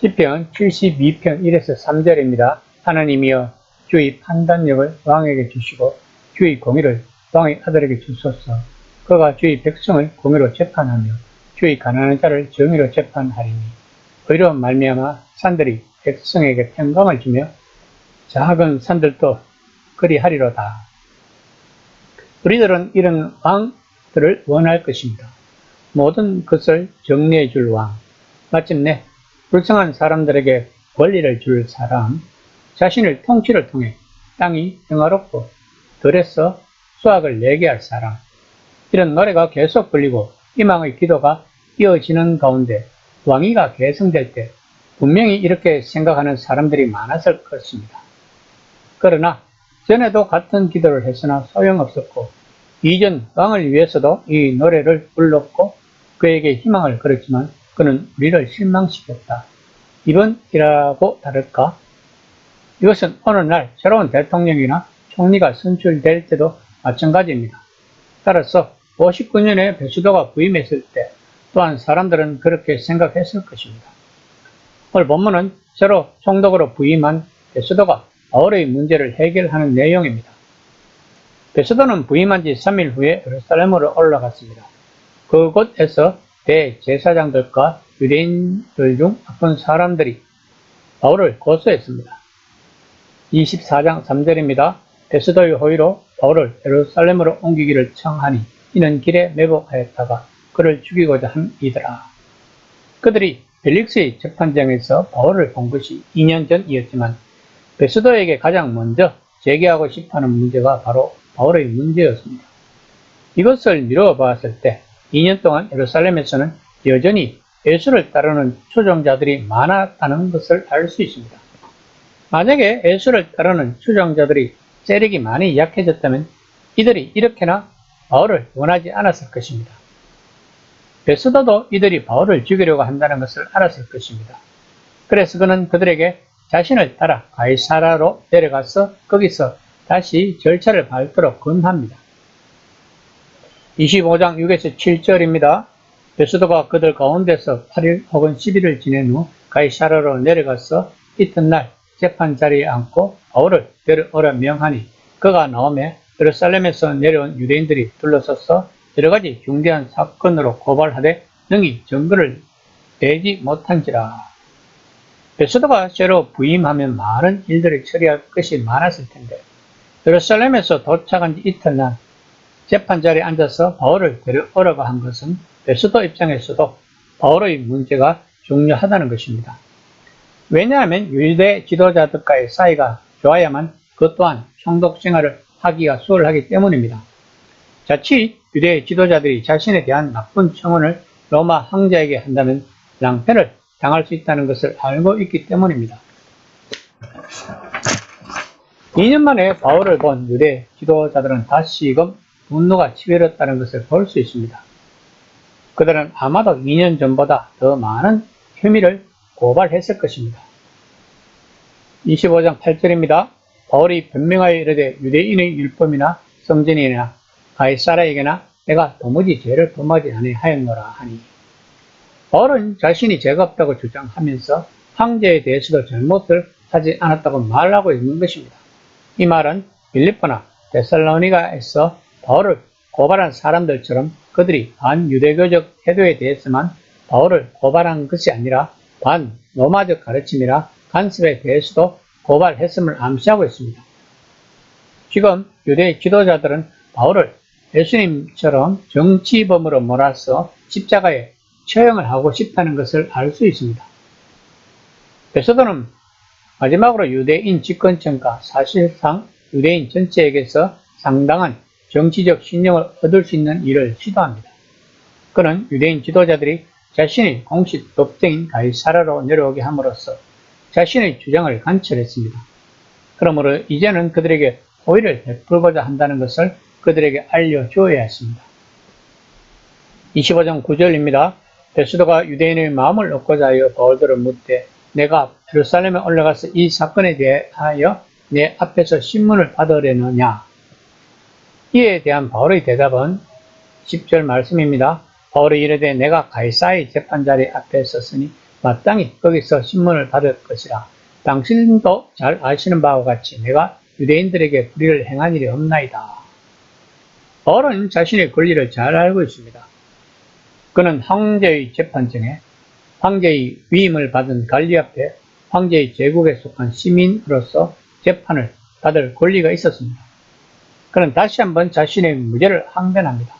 시편 72편 1에서 3절입니다. 하나님이여 주의 판단력을 왕에게 주시고 주의 공의를 왕의 아들에게 주소서. 그가 주의 백성을 공의로 재판하며 주의 가난한 자를 정의로 재판하리니 의로 말미암아 산들이 백성에게 평강을 주며 작은 산들도 그리하리로다. 우리들은 이런 왕들을 원할 것입니다. 모든 것을 정리해 줄 왕. 마침내 불쌍한 사람들에게 권리를 줄 사람, 자신을 통치를 통해 땅이 평화롭고 들에서 수확을 내게 할 사람. 이런 노래가 계속 불리고 희망의 기도가 이어지는 가운데 왕위가 계승될 때 분명히 이렇게 생각하는 사람들이 많았을 것입니다. 그러나 전에도 같은 기도를 했으나 소용없었고 이전 왕을 위해서도 이 노래를 불렀고 그에게 희망을 걸었지만 그는 우리를 실망시켰다. 이번이라고 다를까? 이것은 오늘날 새로운 대통령이나 총리가 선출될 때도 마찬가지입니다. 따라서 59년에 배수도가 부임했을 때 또한 사람들은 그렇게 생각했을 것입니다. 오늘 본문은 새로 총독으로 부임한 베스도가 바울의 문제를 해결하는 내용입니다. 베스도는 부임한 지 3일 후에 예루살렘으로 올라갔습니다. 그곳에서 대제사장들과 유대인들 중 나쁜 사람들이 바울을 고소했습니다. 24장 3절입니다. 베스도의 호의로 바울을 예루살렘으로 옮기기를 청하니 이는 길에 매복하였다가 그를 죽이고자 함이더라. 그들이 벨릭스의 재판장에서 바울을 본 것이 2년 전이었지만 베스도에게 가장 먼저 제기하고 싶어하는 문제가 바로 바울의 문제였습니다. 이것을 미루어 보았을 때 2년 동안 예루살렘에서는 여전히 예수를 따르는 추종자들이 많았다는 것을 알 수 있습니다. 만약에 예수를 따르는 추종자들이 세력이 많이 약해졌다면 이들이 이렇게나 바울을 원하지 않았을 것입니다. 베스도도 이들이 바울을 죽이려고 한다는 것을 알았을 것입니다. 그래서 그는 그들에게 자신을 따라 가이사라로 내려가서 거기서 다시 절차를 밟도록 권합니다. 25장 6에서 7절입니다. 베스도가 그들 가운데서 8일 혹은 10일을 지낸 후 가이사라로 내려가서 이튿날 재판 자리에 앉고 바울을 데려오라 명하니 그가 나오며 예루살렘에서 내려온 유대인들이 둘러서서 여러 가지 중대한 사건으로 고발하되 능히 증거를 내지 못한지라. 베스도가 새로 부임하면 많은 일들을 처리할 것이 많았을 텐데 예루살렘에서 도착한 지 이튿날 재판 자리에 앉아서 바울을 데려오라고 한 것은 베스도 입장에서도 바울의 문제가 중요하다는 것입니다. 왜냐하면 유대 지도자들과의 사이가 좋아야만 그 또한 총독 생활을 하기가 수월하기 때문입니다. 자칫 유대 지도자들이 자신에 대한 나쁜 청원을 로마 황제에게 한다면 낭패를 당할 수 있다는 것을 알고 있기 때문입니다. 2년 만에 바울을 본 유대 지도자들은 다시금 분노가 치밀었다는 것을 볼 수 있습니다. 그들은 아마도 2년 전보다 더 많은 혐의를 고발했을 것입니다. 25장 8절입니다. 바울이 변명하여 이르되 유대인의 율법이나 성전이나 가이사라에게나 내가 도무지 죄를 범하지 아니하였노라 하니 바울은 자신이 죄가 없다고 주장하면서 황제에 대해서도 잘못을 하지 않았다고 말하고 있는 것입니다. 이 말은 빌리포나 데살로니가에서 바울을 고발한 사람들처럼 그들이 반유대교적 태도에 대해서만 바울을 고발한 것이 아니라 반로마적 가르침이나 간섭에 대해서도 고발했음을 암시하고 있습니다. 지금 유대 지도자들은 바울을 예수님처럼 정치범으로 몰아서 십자가에 처형을 하고 싶다는 것을 알 수 있습니다. 베소도는 마지막으로 유대인 집권층과 사실상 유대인 전체에게서 상당한 정치적 신용을 얻을 수 있는 일을 시도합니다. 그는 유대인 지도자들이 자신의 공식 독재인 가이사라로 내려오게 함으로써 자신의 주장을 관철했습니다. 그러므로 이제는 그들에게 호의를 베풀고자 한다는 것을 그들에게 알려주어야 했습니다. 25장 9절입니다. 베스도가 유대인의 마음을 얻고자 하여 바울들을 묻되 내가 예루살렘에 올라가서 이 사건에 대하여 내 앞에서 신문을 받으려느냐 이에 대한 바울의 대답은 10절 말씀입니다. 바울이 이르되 내가 가이사의 재판자리 앞에 섰으니 마땅히 거기서 신문을 받을 것이라 당신도 잘 아시는 바와 같이 내가 유대인들에게 불의를 행한 일이 없나이다. 바울은 자신의 권리를 잘 알고 있습니다. 그는 황제의 재판 중에 황제의 위임을 받은 관리 앞에 황제의 제국에 속한 시민으로서 재판을 받을 권리가 있었습니다. 그는 다시 한번 자신의 무죄를 항변합니다.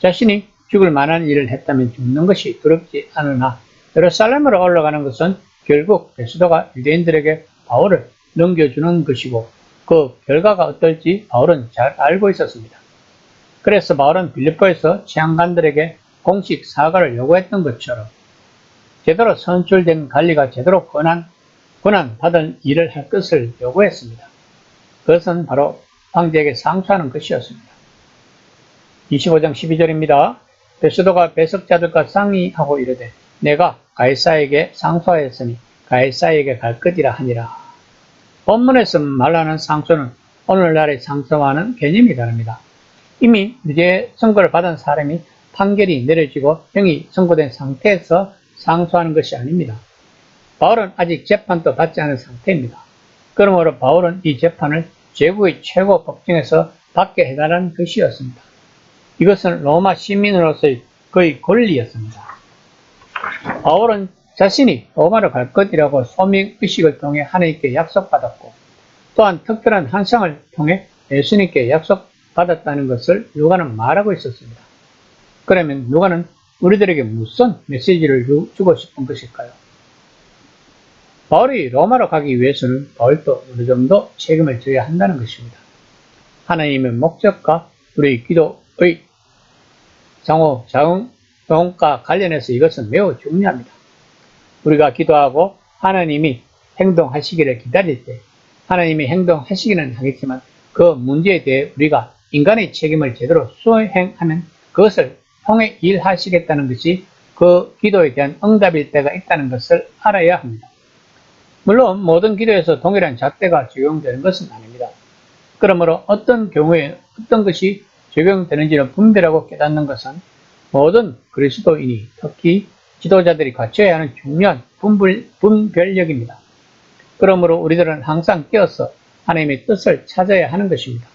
자신이 죽을 만한 일을 했다면 죽는 것이 두렵지 않으나 예루살렘으로 올라가는 것은 결국 베스도가 유대인들에게 바울을 넘겨주는 것이고 그 결과가 어떨지 바울은 잘 알고 있었습니다. 그래서 바울은 빌립보에서 치안관들에게 공식 사과를 요구했던 것처럼 제대로 선출된 관리가 제대로 권한, 권한 받은 일을 할 것을 요구했습니다. 그것은 바로 황제에게 상수하는 것이었습니다. 25장 12절입니다. 베스도가 배석자들과 상의하고 이르되 내가 가이사에게 상소하였으니 가이사에게 갈 것이라 하니라. 본문에서 말하는 상소는 오늘날의 상소와는 개념이 다릅니다. 이미 무죄 선고를 받은 사람이 판결이 내려지고 형이 선고된 상태에서 상소하는 것이 아닙니다. 바울은 아직 재판도 받지 않은 상태입니다. 그러므로 바울은 이 재판을 제국의 최고 법정에서 받게 해달라는 것이었습니다. 이것은 로마 시민으로서의 그의 권리였습니다. 바울은 자신이 로마로 갈 것이라고 소명의식을 통해 하나님께 약속받았고 또한 특별한 환상을 통해 예수님께 약속받았다는 것을 누가는 말하고 있었습니다. 그러면 누가는 우리들에게 무슨 메시지를 주- 주고 싶은 것일까요? 바울이 로마로 가기 위해서는 바울도 어느 정도 책임을 져야 한다는 것입니다. 하나님의 목적과 우리 기도의 상호 작용과 관련해서 이것은 매우 중요합니다. 우리가 기도하고 하나님이 행동하시기를 기다릴 때 하나님이 행동하시기는 하겠지만 그 문제에 대해 우리가 인간의 책임을 제대로 수행하면 그것을 통해 일하시겠다는 것이 그 기도에 대한 응답일 때가 있다는 것을 알아야 합니다. 물론 모든 기도에서 동일한 잣대가 적용되는 것은 아닙니다. 그러므로 어떤 경우에 어떤 것이 적용되는지를 분별하고 깨닫는 것은 모든 그리스도인이 특히 지도자들이 갖춰야 하는 중요한 분별, 분별력입니다. 그러므로 우리들은 항상 깨어서 하나님의 뜻을 찾아야 하는 것입니다.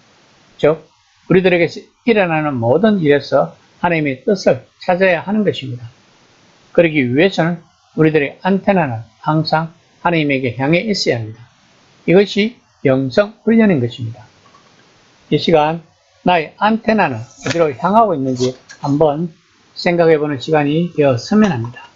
즉, 우리들에게 일어나는 모든 일에서 하나님의 뜻을 찾아야 하는 것입니다. 그러기 위해서는 우리들의 안테나는 항상 하나님에게 향해 있어야 합니다. 이것이 영성 훈련인 것입니다. 이 시간 나의 안테나는 어디로 향하고 있는지 한번 생각해 보는 시간이 되었으면 합니다.